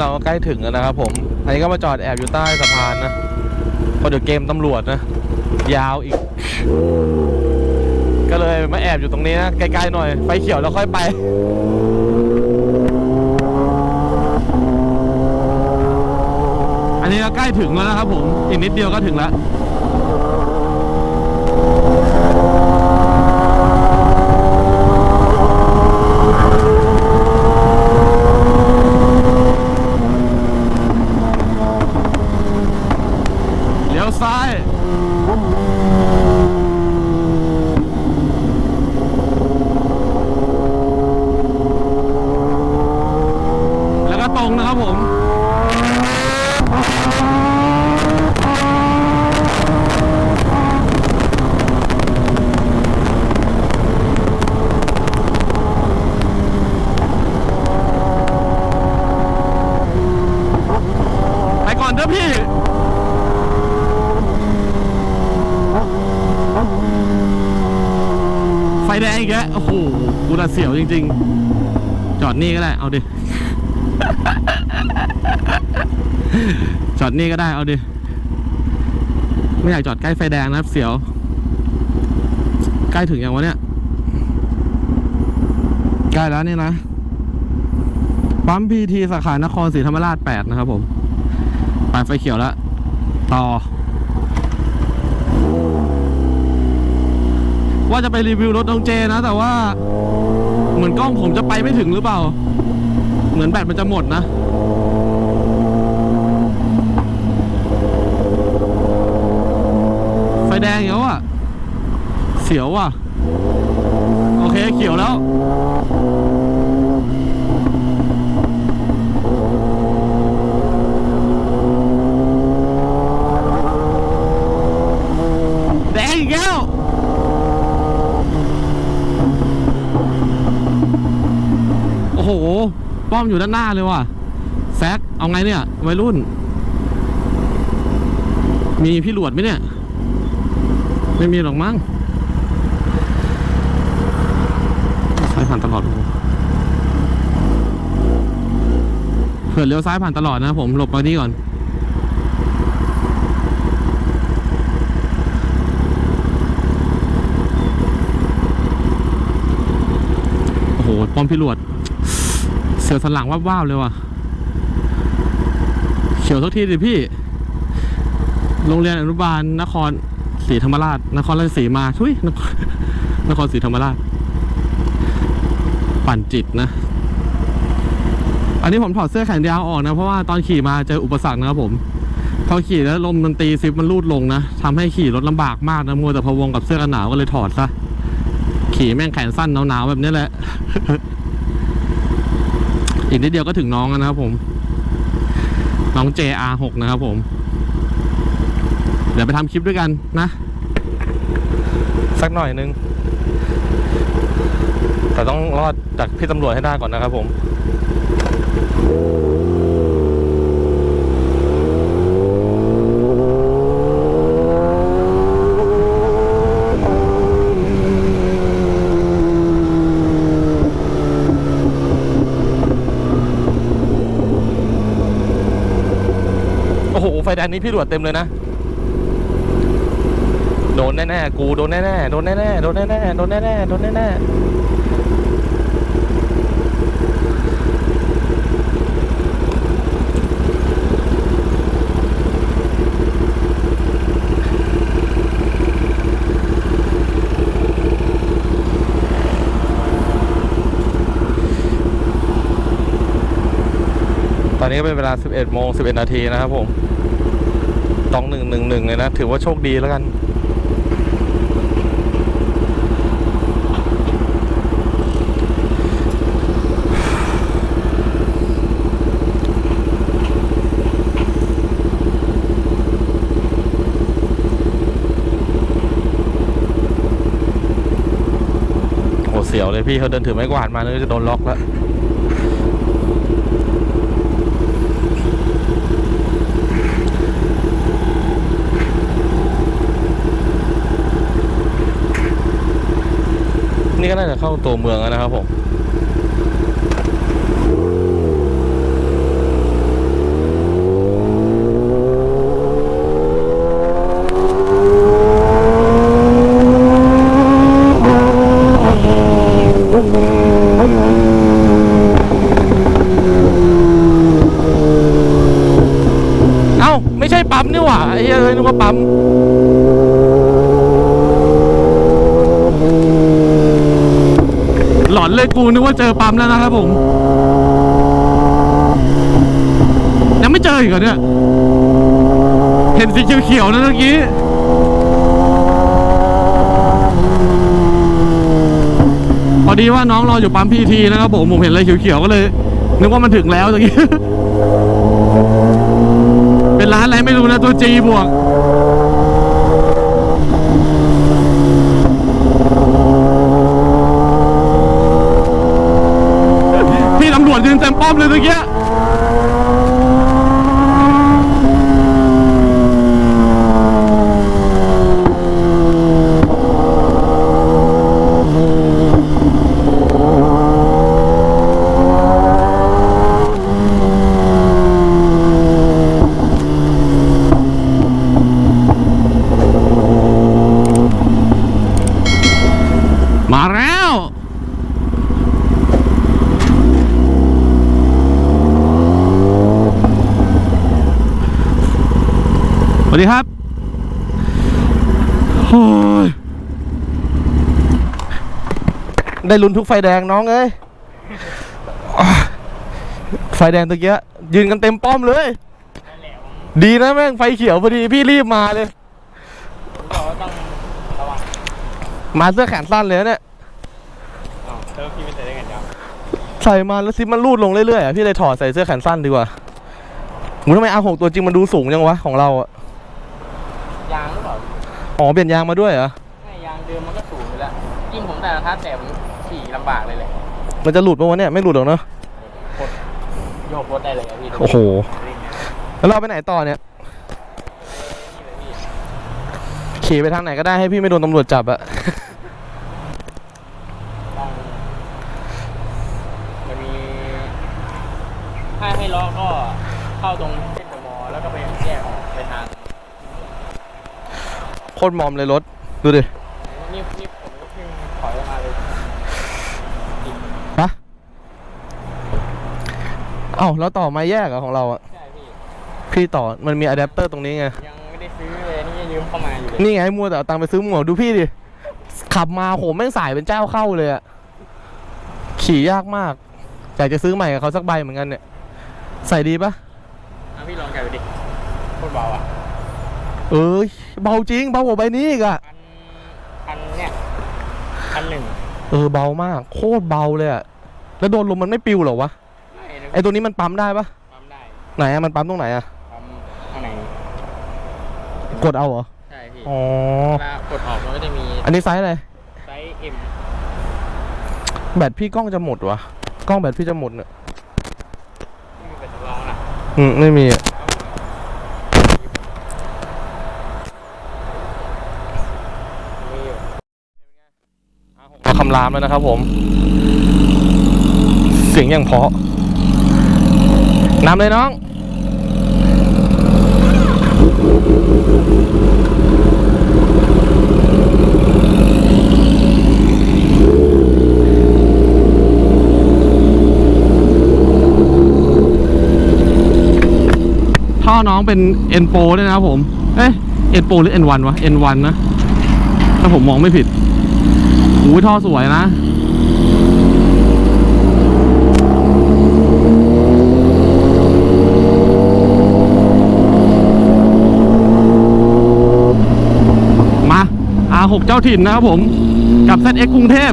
เราก็ใกล้ถึงแล้วนะครับผม อันนี้ก็มาจอดแอบอยู่ใต้สะพานนะเพราะเดี๋ยวเกมตำรวจนะ ยาวอีก ก็เลยมาแอบอยู่ตรงนี้นะไกลๆหน่อย ไฟเขียวแล้วค่อยไปอันนี้ก็ใกล้ถึงแล้วนะครับผม อีกนิดเดียวก็ถึงแล้ว เลี้ยวซ้าย แล้วก็ตรงนะครับผม ไปก่อ นะพี่ ไฟแดงอีกแล้วโอ้โหกูน่ะเสียวจริง ๆ จอดนี่ก็ได้ เอาดิ จอดนี่ก็ได้ เอาดิ ไม่อยากจอดใกล้ไฟแดงนะครับ เสียว ใกล้ถึงยังวะเนี่ย ใกล้แล้วนี่นะปั๊มพีทีสาขานครศรีธรรมราช 8 นะครับผม ไปไฟเขียวแล้ว ต่อ ว่าจะไปรีวิวรถน้องเจนะ แต่ว่า เหมือนกล้องผมจะไปไม่ถึงหรือเปล่า เหมือนแบตมันจะหมดนะไฟแดงเขียวอะ เสียวอะ โอเคเขียวแล้ว แดงอีกแล้ว โอ้โห ป้อมอยู่ด้านหน้าเลยว่ะ แซก เอาไงเนี่ย วัยรุ่น มีพี่หลวดไหมเนี่ย ไม่มีหรอกมั้งซ้ายผ่านตลอดเผื่อเลี้ยวซ้ายผ่านตลอดนะผม หลบมานี่ก่อนโอ้โห ป้อมพี่หลวด เสียวสันหลังว้าวๆเลยว่ะเขียวทุกทีดิพี่ โรงเรียนอนุบาลนครศรีธรรมราช นครราชสีมาทุยนครนครศรีธรรมราช ปั่นจิตนะ อันนี้ผมถอดเสื้อแขนยาวออกนะ เพราะว่าตอนขี่มาเจออุปสรรคนะครับผมพอขี่แล้วลมดนตีซิปมันรูดลงนะทำให้ขี่รถลำบากมากนะมัวแต่พะวงกับเสื้อกันหนาวก็เลยถอดซะขี่แม่งแขนสั้นหนาวๆแบบนี้แหละ อีกนิดเดียวก็ถึงน้องแล้วนะครับผม น้อง JR6 นะครับผม เดี๋ยวไปทำคลิปด้วยกันนะ สักหน่อยนึง แต่ต้องรอดจากพี่ตำรวจให้ได้ก่อนนะครับผม โอ้โห ไฟ แดงนี้พี่ตรวจเต็มเลยนะ โดนแน่ๆ กูโดนแน่ๆ โดนแน่ๆ โดนแน่ๆ โดนแน่ๆ โดนแน่ๆตอนนี้ก็เป็นเวลา 11 โมง 11 นาทีนะครับผม องหนึ่งหนึ่งหนึ่งเลยนะ ถือว่าโชคดีแล้วกัน โหเสียวเลยพี่เขาเดินถือไม้กวาดมาเลยจะโดนล็อกแล้ว น่าจะเข้าตัวเมืองแล้วนะครับผม กว่าปั๊ม หลอนเลยกูนึก ว่าเจอปั๊มแล้วนะครับผม ยังไม่เจออีกเหรอเนี่ย เห็นสีเขียวๆนะเมื่อกี้พอดีว่าน้องรออยู่ปั๊มพีทีนะครับผมผมเห็นอะไรเขียวๆก็เลย นึกว่ามันถึงแล้วเมื่อกี้เป็นร้านอะไรไม่รู้นะตัวจีบวก พี่ตำรวจยืน เต็มป้อมเลยเมื่อกี้ มาแล้ว ส วัสดีครับโอ้ยได้ลุ้นทุกไฟแดงน้องเอ้ยไฟแดงตะเกียยืนกันเต็มป้อมเลย ดีนะแม่งไฟเขียวพอดีพี่รีบมาเลย มาเสื้อแขนสั้นเลยเนี่ยใส่มาแล้วซิปมันรูดลงเรื่อยๆอะพี่เลยถอดใส่เสื้อแขนสั้นดีกว่าหูทำไมอาหกตัวจริงมันดูสูงจังวะของเราอะ ยางหรือเปล่า อ๋อเปลี่ยนยางมาด้วยเหรอไม่ยางเดิมมันก็สูงอยู่แล้วยิ่งผมแต่ละทัดแต่ผมขี่ลำบากเลยเลยมันจะหลุดปะวะเนี่ยไม่หลุดหรอกเนอะกดโยกรถได้เลยอะพี่โอ้โหแล้วเราไปไหนต่อเนี่ยนี่เลยพี่ขี่ไปทางไหนก็ได้ให้พี่ไม่โดนตำรวจจับอะต้องมันมีถ้าให้ล้อก็เข้าตรงเส้นเดอะมอลล์แล้วก็ไปแยกออกไปทาง โคตรมอมเลยรถ ดูดินี่นี่ผมก็เพิ่งถอยออกมาเลยฮะเอ้าแล้วต่อมาแยกเหรอะของเราอะใช่พี่พี่ต่อมันมีอะแดปเตอร์ตรงนี้ไง ยังไม่ได้ซื้อเลยนี่ยังยืมเข้ามาอยู่เลยนี่ไงมัวแต่เอาตังค์ไปซื้อหมวกดูพี่ดิ ขับมาโหแม่งสายเป็นเจ้าเข้าเลยอะขี่ยากมากอยากจะซื้อใหม่กับเขาสักใบเหมือนกันเนี่ย ใส่ดีปะอะพี่ลองแกะดูดิโคตรเบาอะ เอ้ย เบาจริงเบากว่าใบนี้อีกอะพันพันเนี่ยพันหนึ่งเออเบามาก โคตรเบาเลยอะแล้วโดนลมมันไม่ปิวเหรอวะไม่นะไอตัวนี้มันปั๊มได้ปะปั๊มได้ไหนอะมันปั๊มตรงไหนอะปั๊มข้างในกดเอาเหรอใช่พี่อ๋อเวลากดออกมันก็จะมีอันนี้ไซส์อะไรไซส์ M แบตพี่กล้องจะหมดวะกล้องแบตพี่จะหมดเนี่ยไม่มีแบตสำรองนะอืมไม่มีอะ มีอยู่ มาคำรามแล้วนะครับผม เสียงอย่างเพาะนำเลยน้องท่อน้องเป็น N Pro ด้วยนะครับผม เอ๊ะ N Pro หรือ N1 วะ N1 นะ ถ้าผมมองไม่ผิด หูยท่อสวยนะมา R6 เจ้าถิ่นนะครับผมกับ ZX กรุงเทพ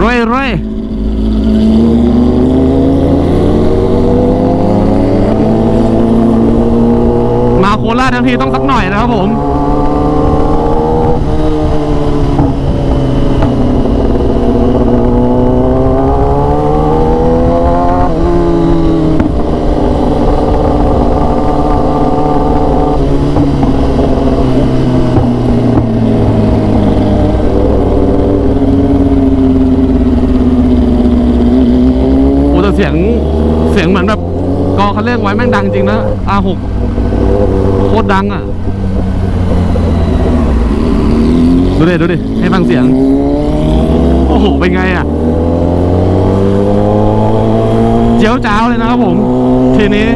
รวยรวยมาโคราชทั้งทีต้องสักหน่อยนะครับผม เสียงเสียงเหมือนแบบกอคันเร่งไว้แม่งดังจริงนะ R6 โคตรดังอะ ดูดิดูดิให้ฟังเสียง โอ้โห เป็นไงอะ เจียวจ้าวเลยนะครับผม ทีนี้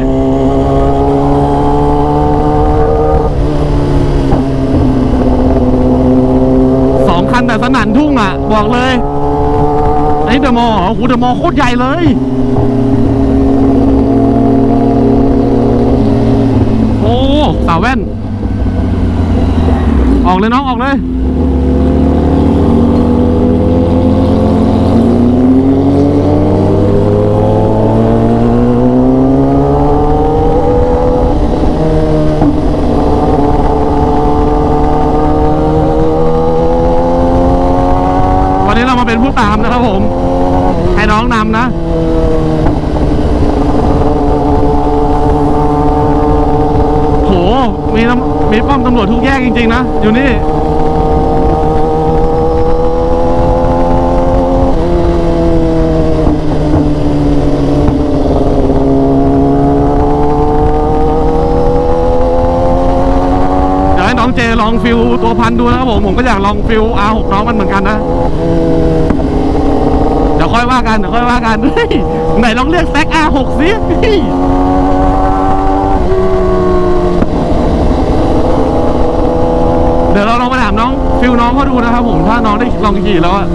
สองคันแต่สนั่นทุ่งอะ บอกเลยไอ้เดมอโอ้โหเดมอโคตรใหญ่เลยโอ้สาวแว่น ออกเลยน้อง ออกเลย องเจลองฟิลตัวพันดูนะครับผมผมก็อยากลองฟิล R6 น้องมันเหมือนกันนะเดี๋ยวค่อยว่ากันเดี๋ยวค่อยว่ากันไหนลองเรียกแซก R6 สิเฮ้ยเดี๋ยวเราลองไปถามน้องฟิลน้องเขาดูนะครับผมถ้าน้องได้ลองขี่แล้วอะ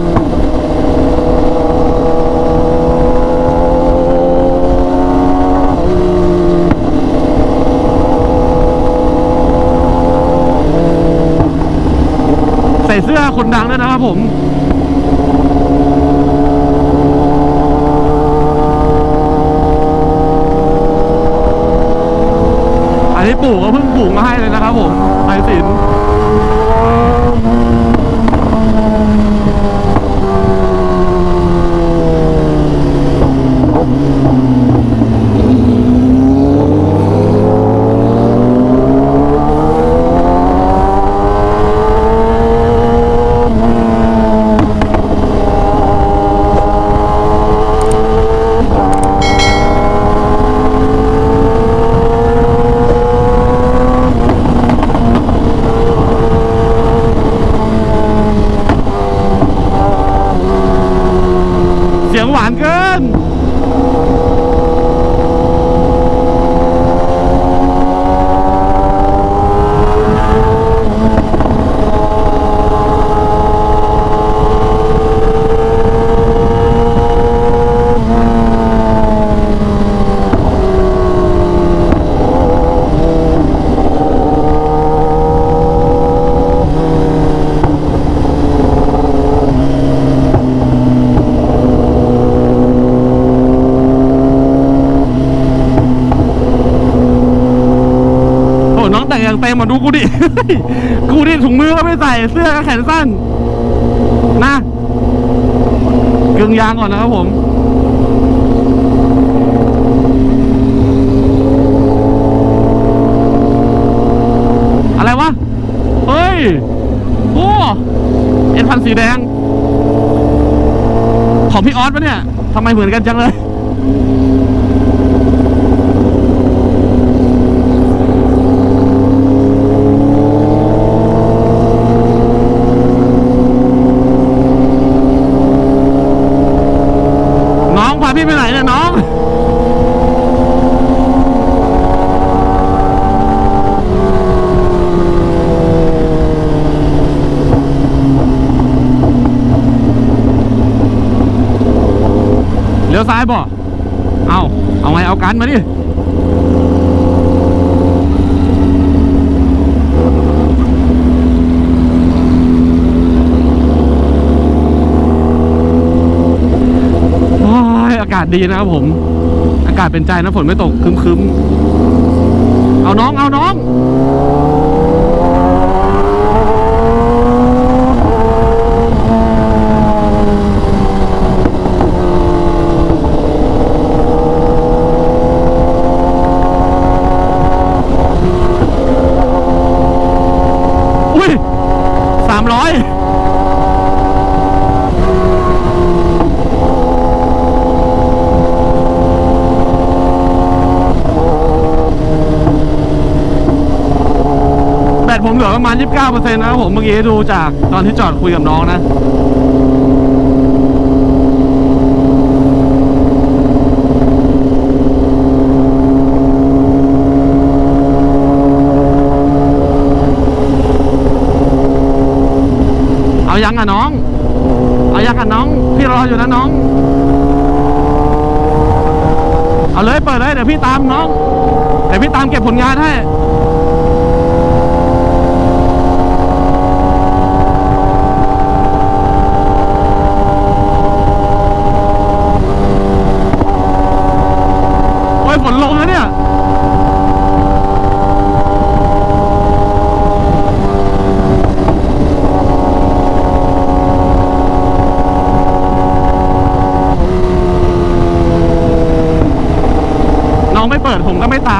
ใสื้อคนดังด้วยนะครับผมอันนี้ปู่ก็เพิ่งปลูกมาให้เลยนะครับผมไม้สินเสียงหวานเกิน โอ้น้องแต่งอย่างเต็มมา ดูกูดิ กูดิถุงมือก็ไม่ใส่เสื้อก็แขนสั้น นะกึ่งยางก่อนนะครับผมอะไรวะเฮ้ยโอ้เอ็นพันสีแดง ของพี่ออสปะเนี่ยทำไมเหมือนกันจังเลย น้องพาพี่ไปไหนเนี่ยน้อง เลี้ยวซ้ายบ่ เอา เอาไงเอากันมาดิอากาศดีนะครับผม อากาศเป็นใจนะฝนไม่ตกครึมๆ เอาน้องเอาน้อง 99%นะครับผมเมื่อกี้ดูจากตอนที่จอดคุยกับน้องนะเอายังอะน้อง เอายังอะน้อง พี่รออยู่นะน้อง เอาเลยเปิดเลยเดี๋ยวพี่ตามน้อง เดี๋ยวพี่ตามเก็บผลงานให้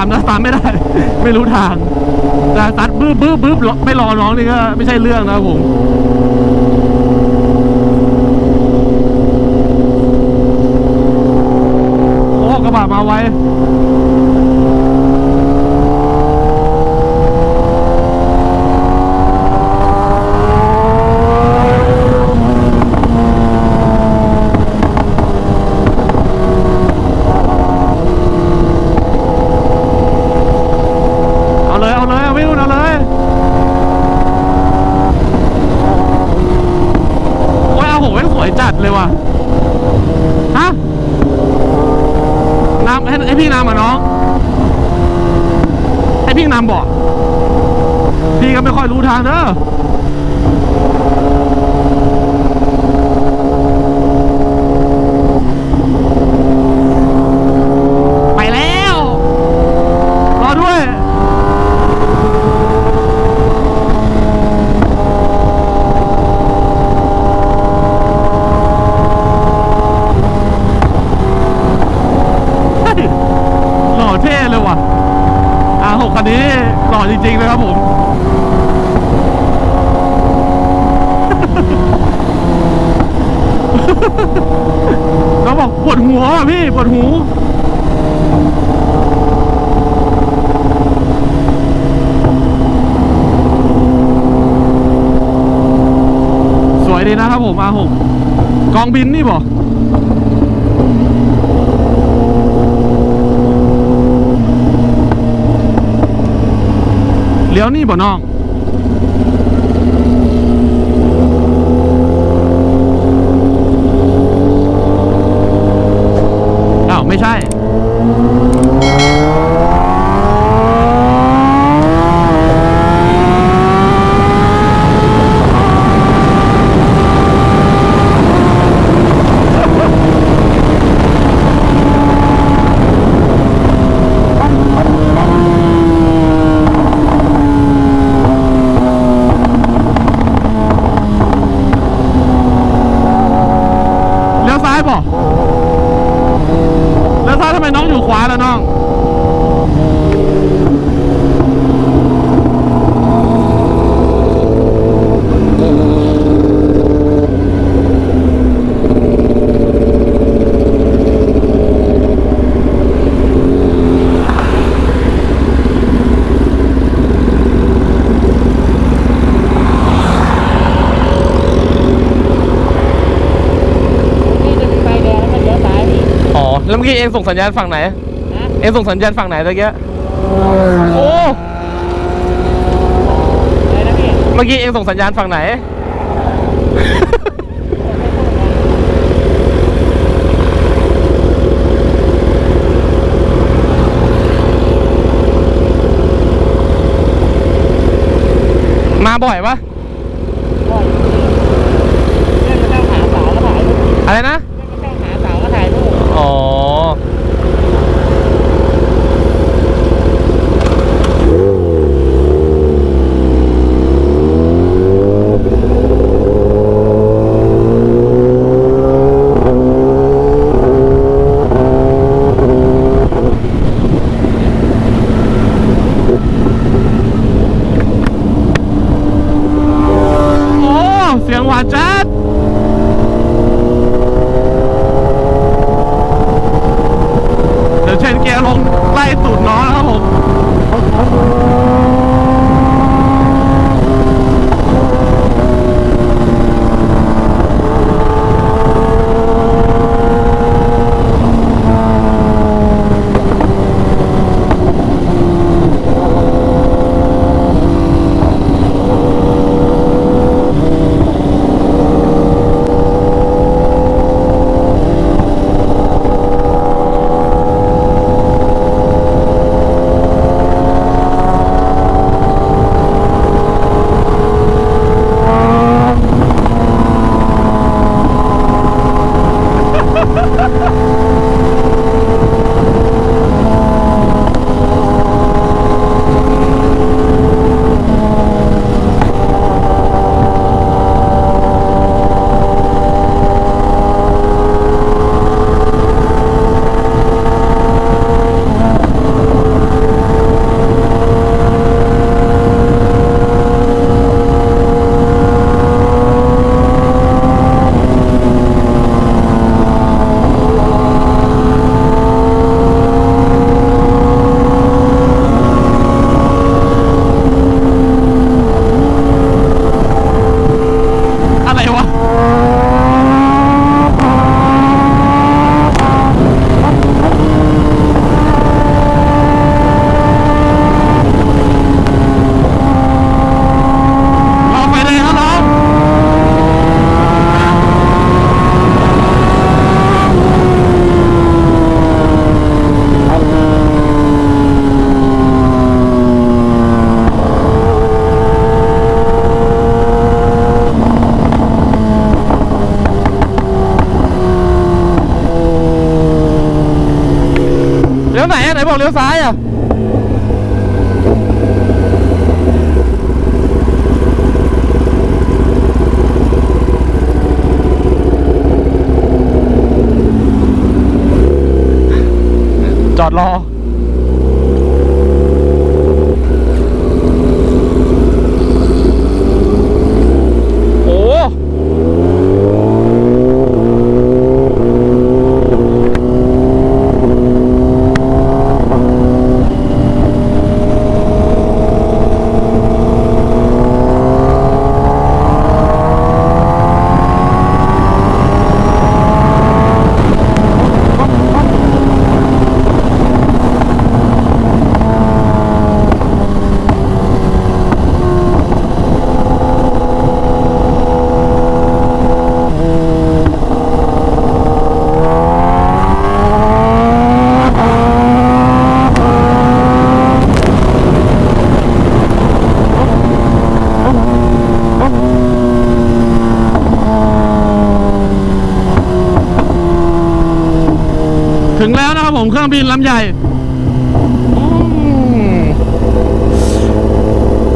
ามนะตามไม่ได้ ไม่รู้ทางแต่ซัดบื้อบื้อบื้อไม่รอน้องนี่ก็ไม่ใช่เรื่องนะผมโอ้กระบะมาไวเอาเลย เอาเลย เอาไม่รู้เอาเลยโอ้ยเอาโหสวยจัดเลยว่ะ ฮะ น้ำ ให้ให้พี่นำอะน้อง ให้พี่นำบอก พี่ก็ไม่ค่อยรู้ทางเด้อไปแล้ว รอด้วย เฮ้ยหล่อเท่เลยว่ะอาหกคันนี้หล่อจริงๆเลยครับผม เราบอกปวดหัวอะพี่ปวดหู สวยดีนะครับผมอาหกกองบินนี่บอกเลี้ยวนี่บ่น้องอ้าวไม่ใช่ เลี้ยวซ้ายบ่เลี้ยวซ้ายทำไมน้องอยู่ขวาแล้วน้อง นี่จะมีไฟแดงแล้วมันเลี้ยวซ้ายพี่ อ๋อ แล้วเมื่อกี้เองส่งสัญญาณฝั่งไหนนะเองส่งสัญญาณฝั่งไหนตะเกียโอ้อะไรนะพี่เมื่อกี้เองส่งสัญญาณฝั่งไหน มาบ่อยปะเล่นมาเข้าหาสาวก็ถ่ายรูปอะไรนะ จอดรอ โอ้ถึงแล้วนะครั บินลำใหญ่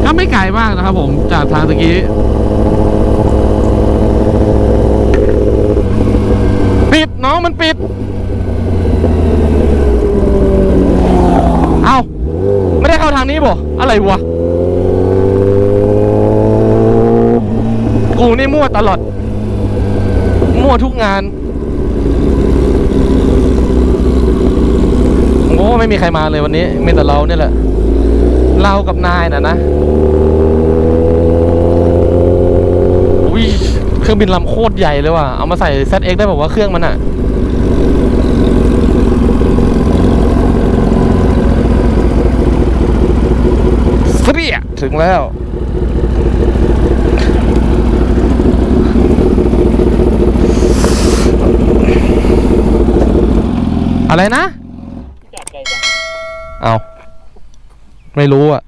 ก็ไม่ไกลมากนะครับผมจากทางตะกี้ปิดน้องมันปิด เอาไม่ได้เข้าทางนี้บ่อะไรวะกูนี่มั่วตลอด มั่วทุกงาน โอ้ไม่มีใครมาเลยวันนี้มีแต่เราเนี่ยแหละ เรากับนายน่ะนะอุ้ยเครื่องบินลำโคตรใหญ่เลยว่ะเอามาใส่ ZX ได้บอกว่าเครื่องมันอะเสียถึงแล้วอะไรนะ จอดไกลจัง เอา ไม่รู้อะ